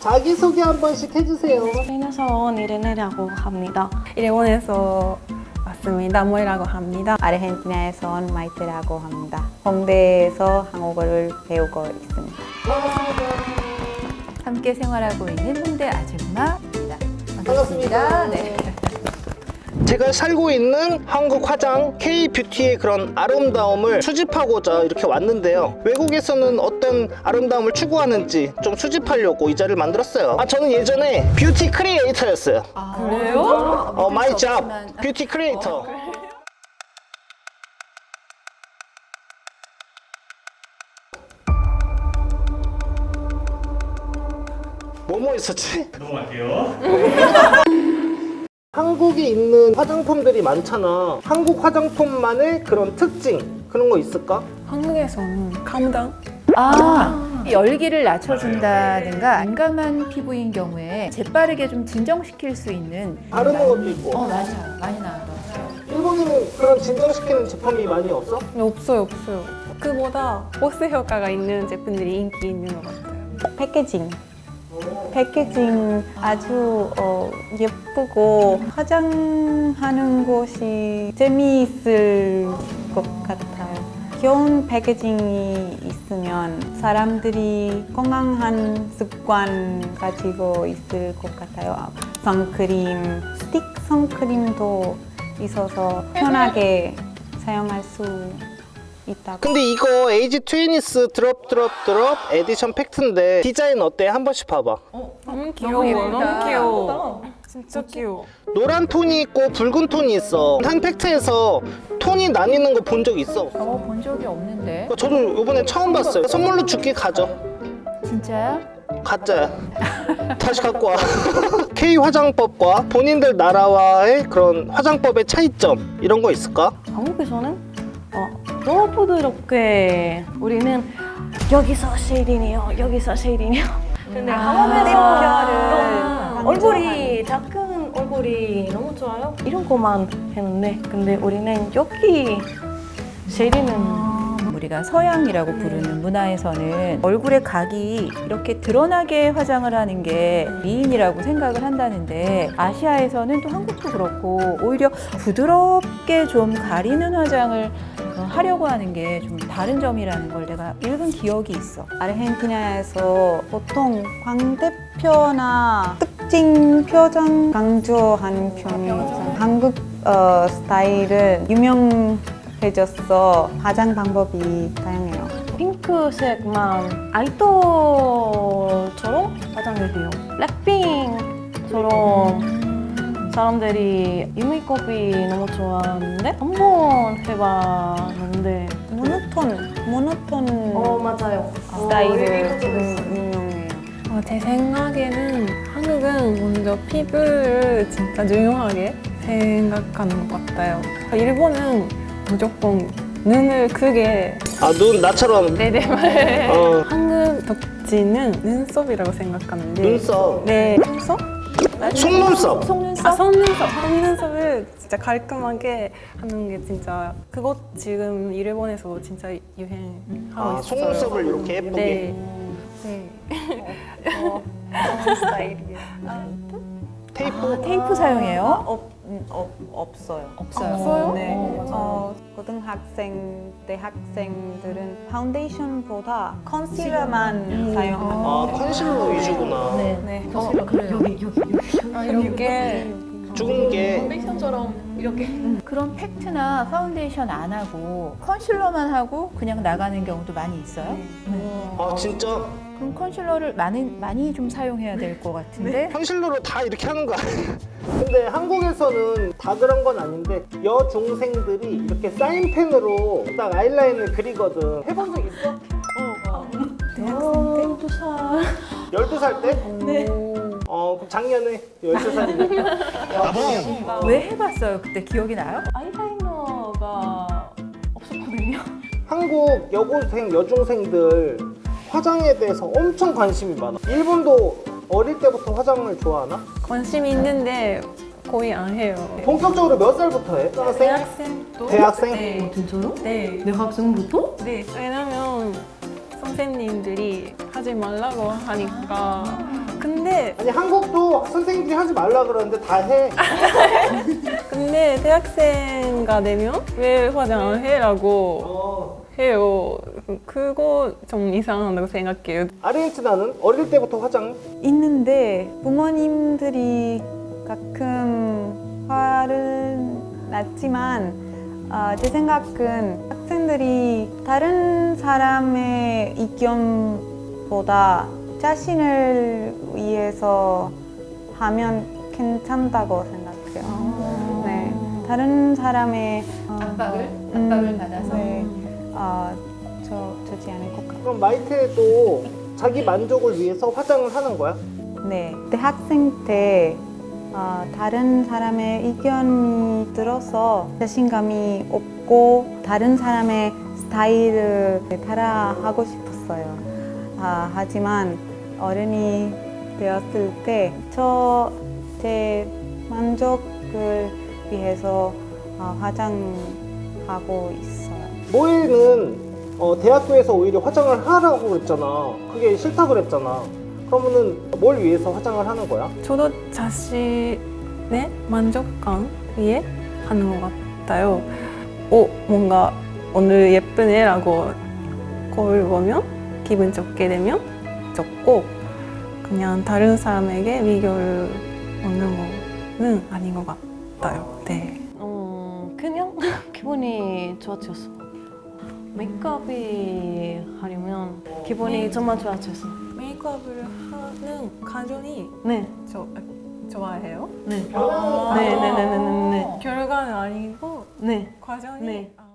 자기소개 한 번씩 해주세요. 스페인에서 온 이레네라고 합니다. 일본에서 왔습니다. 모이라고 합니다. 아르헨티나에서 온 마이트라고 합니다. 홍대에서 한국어를 배우고 있습니다. 함께 생활하고 있는 홍대 아줌마입니다. 반갑습니다. 네. 제가 살고 있는 한국 화장 K-뷰티의 그런 아름다움을 수집하고자 이렇게 왔는데요. 외국에서는 어떤 아름다움을 추구하는지 좀 수집하려고 이 자리를 만들었어요. 아, 저는 예전에 뷰티 크리에이터였어요. 그래요? 어, 마이 잡 뷰티 크리에이터. 뭐뭐 있었지? 넘어갈게요. 한국에 있는 화장품들이 많잖아. 한국 화장품만의 그런 특징 그런 거 있을까? 한국에서는 감당 아, 열기를 낮춰준다든가 민감한 피부인 경우에 재빠르게 좀 진정시킬 수 있는 바르는 것도 있고. 어 나와요. 많이 나와요. 일본에는 그런 진정시키는 제품이 많이 없어? 없어요, 없어요. 그보다 보스 효과가 있는 제품들이 인기 있는 것 같아요. 패키징. 패키징 아주 어, 예쁘고 화장하는 곳이 재미있을 것 같아요. 귀여운 패키징이 있으면 사람들이 건강한 습관 가지고 있을 것 같아요. 선크림, 스틱 선크림도 있어서 편하게 사용할 수 있다고. 근데 이거 에이지 트위니스 드롭 드롭 드롭 에디션 팩트인데 디자인 어때? 한 번씩 봐봐. 너무 귀여워, 예쁘다. 너무 귀여워. 진짜 귀여워. 노란 톤이 있고 붉은 톤이 있어. 한 팩트에서 톤이 나뉘는 거 본 적 있어? 어, 본 적이 없는데. 저도 이번에 처음 봤어요. 선물로 줄게 가져. 진짜야? 가짜야. 다시 갖고 와. K 화장법과 본인들 나라와의 그런 화장법의 차이점 이런 거 있을까? 한국에서는 어, 너무 부드럽게 우리는 여기서 쉐이딩이요, 여기서 쉐이딩이요. 근데 한국에서 얼굴이 작은 얼굴이 너무 좋아요. 이런 것만 했는데 근데 우리는 여기 쉐이딩은 우리가 서양이라고 부르는 문화에서는 얼굴의 각이 이렇게 드러나게 화장을 하는 게 미인이라고 생각을 한다는데 아시아에서는 또 한국도 그렇고 오히려 부드럽게 좀 가리는 화장을 어, 하려고 하는 게 좀 다른 점이라는 걸 내가 읽은 기억이 있어. 아르헨티나에서 보통 광대표나 특징 표정 강조하는 편이죠. 한국 어, 스타일은 유명해졌어. 화장 방법이 다양해요. 핑크색만 아이돌처럼 화장을 해요. 블랙핑처럼 사람들이 이 메이크업이 너무 좋아하는데 한 번 해봤는데 모노톤, 모노톤 어 맞아요 스타일을 지금 유명해요. 어, 제 생각에는 한국은 먼저 피부를 진짜 중요하게 생각하는 것 같아요. 일본은 무조건 눈을 크게 아 눈 나처럼 네네 어, 한국 덕지는 눈썹이라고 생각하는데 눈썹, 네 눈썹? 속눈썹. 속눈썹? 아 속눈썹 속눈썹을 진짜 깔끔하게 하는 게 진짜 그것 지금 일본에서 진짜 유행하고 아 있어요. 속눈썹을 이렇게 예쁘게. 네. 네. 스타일이에요. 테이프. 아, 테이프 사용해요? 없, 음, 없, 없어요. 없어요. 없어요? 네. 어, 어, 고등학생, 대학생들은 파운데이션보다 컨실러만 사용합니다. 아 컨실러 위주구나. 네. 아, 이렇게 죽은 게 그런 팩트나 파운데이션 안 하고 컨실러만 하고 그냥 나가는 경우도 많이 있어요. 아 진짜 그럼 컨실러를 많이 많이 좀 사용해야 될 것 같은데. 컨실러로 다 이렇게 하는 거 아니야? 근데 한국에서는 다 그런 건 아닌데 여중생들이 이렇게 사인펜으로 딱 아이라인을 그리거든. 해본 적 있어? 어, 두살 12살 때? 네. 어, 그럼 작년에 12살이니까. 왜 해봤어요? 그때 기억이 나요? 아이라이너가 없었거든요. 한국 여고생, 여중생들 화장에 대해서 엄청 관심이 많아. 일본도 어릴 때부터 화장을 좋아하나? 관심이 있는데 거의 안 해요. 본격적으로 몇 살부터 해? 학생? 대학생도 대학생? 네. 진짜로? 네. 대학생부터? 네. 왜냐면 선생님들이 하지 말라고 하니까 근데 아니 한국도 선생님들이 하지 말라 그러는데 다 해. 근데 대학생가 되면 왜 화장 안 해라고 어. 해요. 그거 좀 이상하다고 생각해요. 아르헨티나는 어릴 때부터 화장. 있는데 부모님들이 가끔 화를 났지만 아, 제 생각은 학생들이 다른 사람의 의견보다 자신을 위해서 하면 괜찮다고 생각해요. 네, 다른 사람의 어, 압박을 음, 압박을 받아서 네, 어, 저 주지 않을 것 같아요. 그럼 마이테도 자기 만족을 위해서 화장을 하는 거야? 네, 대학생 때 어, 다른 사람의 의견이 들어서 자신감이 없고 다른 사람의 스타일을 따라 하고 싶었어요. 아, 하지만 어른이 되었을 때 저 제 만족을 위해서 어, 화장하고 있어요. 모이는 어, 대학교에서 오히려 화장을 하라고 그랬잖아. 그게 싫다 그랬잖아. 그러면은 뭘 위해서 화장을 하는 거야? 저도 자신의 만족감 위해 하는 것 같아요. 오, 뭔가 오늘 예쁘네라고 거울 보면 기분 좋게 되면 좋고 그냥 다른 사람에게 위교를 얻는 거는 아닌 것 같아요. 네. 어, 그냥 기분이 좋아졌어. 메이크업이 하려면 기분이 정말 좋아졌어. 메이크업을 하는 가전이 네, 저, 좋아해요. 네, 아. 네, 네, 네, 네, 네, 결과는 아니고 네. 과정이 네. 아.